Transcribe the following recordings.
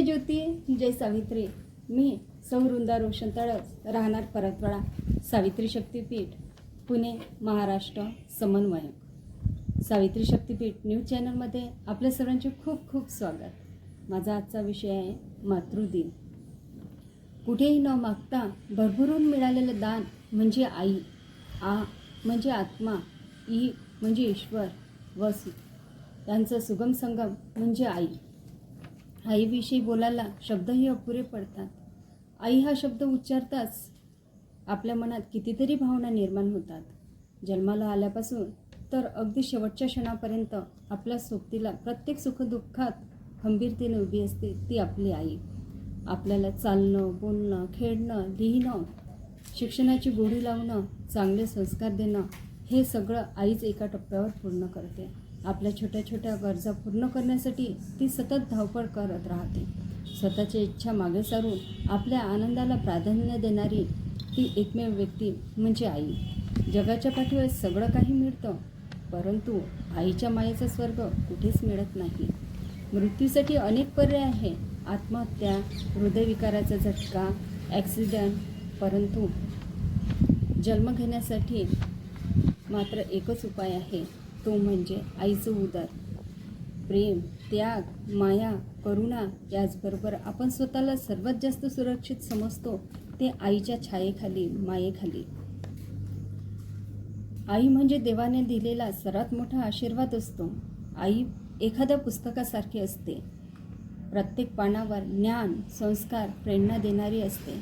जय ज्योती जय सावित्री. मी सौवृंदा रोशन तळस राहणार परतवाडा सावित्री शक्तीपीठ पुणे महाराष्ट्र समन्वय सावित्री शक्तीपीठ न्यूज चॅनलमध्ये आपल्या सर्वांचे खूप खूप स्वागत. माझा आजचा विषय आहे मातृदिन. कुठेही न मागता भरभरून मिळालेलं दान म्हणजे आई. आ म्हणजे आत्मा ई म्हणजे ईश्वर व सु यांचा सुगम संगम म्हणजे आई. आईविषयी बोलायला शब्दही अपुरे पडतात. आई हा शब्द उच्चारताच आपल्या मनात कितीतरी भावना निर्माण होतात. जन्माला आल्यापासून तर अगदी शेवटच्या क्षणापर्यंत आपल्या सोबतीला प्रत्येक सुखदुःखात खंबीरतेने उभी असते ती आपली आई. आपल्याला चालणं बोलणं खेळणं लिहिणं शिक्षणाची गोडी लावणं चांगले संस्कार देणं हे सगळं आईच एका टप्प्यावर पूर्ण करते. आपल्या छोट्या छोट्या गरजा पूर्ण करण्यासाठी ती सतत धावपळ करत राहते. स्वतःची इच्छा मागे सारून आपल्या आनंदाला प्राधान्य देणारी ती एकमेव व्यक्ती म्हणजे आई. जगाच्या पाठीवर सगळं काही मिळतं परंतु आईच्या मायेचा स्वर्ग कुठेच मिळत नाही. मृत्यूसाठी अनेक पर्याय आहे आत्महत्या हृदयविकाराचा झटका ॲक्सिडंट परंतु जन्म घेण्यासाठी मात्र एकच उपाय आहे. तो म्हणजे आईचं उदर. प्रेम त्याग माया करुणा याचबरोबर आपण स्वतःला सर्वात जास्त सुरक्षित समजतो ते आईच्या छायेखाली मायेखाली. आई म्हणजे देवाने दिलेला सर्वात मोठा आशीर्वाद असतो. आई एखाद्या पुस्तकासारखी असते. प्रत्येक पानावर ज्ञान संस्कार प्रेरणा देणारी असते.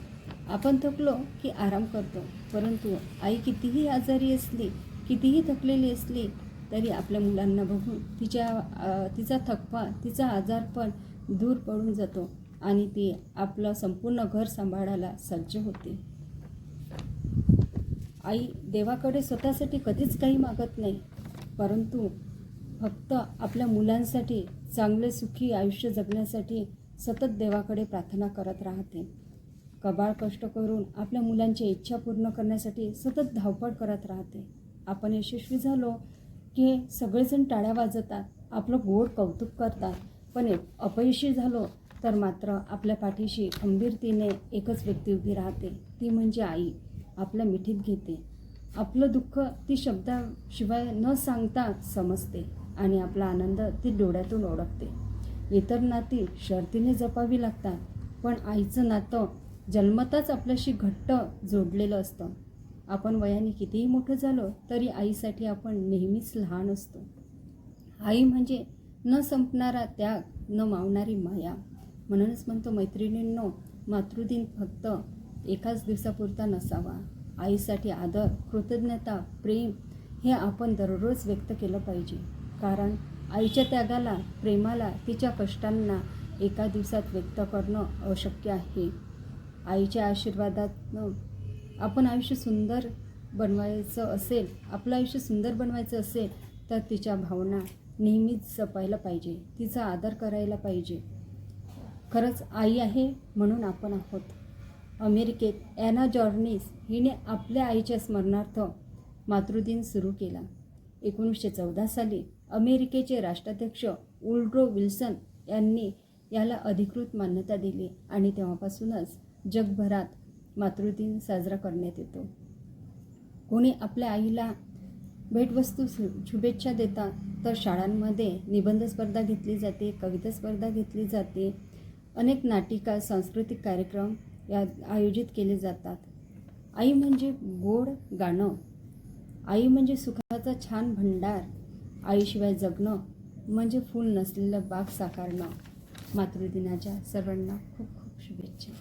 आपण थकलो की आराम करतो परंतु आई कितीही आजारी असली कितीही थकलेली असली तरी आपल्या मुलांना बघून तिच्या तिचा थकवा तिचा आजारपण दूर पडून जातो आणि ती आपलं संपूर्ण घर सांभाळायला सज्ज होते. आई देवाकडे स्वतःसाठी कधीच काही मागत नाही परंतु फक्त आपल्या मुलांसाठी चांगले सुखी आयुष्य जगण्यासाठी सतत देवाकडे प्रार्थना करत राहते. कबाळ कष्ट करून आपल्या मुलांची इच्छा पूर्ण करण्यासाठी सतत धावपळ करत राहते. आपण यशस्वी झालो की सगळेजण टाळ्या वाजवतात आपलं गोड कौतुक करतात. पण एक अपयशी झालो तर मात्र आपल्या पाठीशी खंबीरतीने एकच व्यक्ती उभी राहते ती म्हणजे आई. आपल्या मिठीत घेते. आपलं दुःख ती शब्दाशिवाय न सांगता समजते आणि आपला आनंद ती डोळ्यातून ओळखते. इतर नाती शर्तीने जपावी लागतात पण आईचं नातं जन्मताच आपल्याशी घट्ट जोडलेलं असतं. आपण वयाने कितीही मोठं झालो तरी आईसाठी आपण नेहमीच लहान असतो. आई म्हणजे न संपणारा त्याग न मावणारी माया. म्हणूनच म्हणतो मैत्रिणींनो मातृदिन फक्त एकाच दिवसापुरता नसावा. आईसाठी आदर कृतज्ञता प्रेम हे आपण दररोज व्यक्त केलं पाहिजे. कारण आईच्या त्यागाला प्रेमाला तिच्या कष्टांना एका दिवसात व्यक्त करणं अशक्य आहे. आईच्या आशीर्वादातनं आपण आयुष्य सुंदर बनवायचं असेल आपलं आयुष्य सुंदर बनवायचं असेल तर तिच्या भावना नेहमीच जपायला पाहिजे. तिचा आदर करायला पाहिजे. खरंच आई आहे म्हणून आपण आहोत. अमेरिकेत ॲना जॉर्निस हिने आपल्या आईच्या स्मरणार्थ मातृदिन सुरू केला. एकोणीसशे चौदा साली अमेरिकेचे राष्ट्राध्यक्ष उल्ड्रो विल्सन यांनी याला अधिकृत मान्यता दिली आणि तेव्हापासूनच जगभरात मातृदिन साजरा करण्यात येतो. कोणी आपल्या आईला भेटवस्तू शु शुभेच्छा देतात तर शाळांमध्ये निबंध स्पर्धा घेतली जाते कविता स्पर्धा घेतली जाते. अनेक नाटिका सांस्कृतिक कार्यक्रम या आयोजित केले जातात. आई म्हणजे गोड गाणं. आई म्हणजे सुखाचा छान भंडार. आईशिवाय जगणं म्हणजे फूल नसलेलं बाग साकारणं. मातृदिनाच्या सर्वांना खूप खूप शुभेच्छा.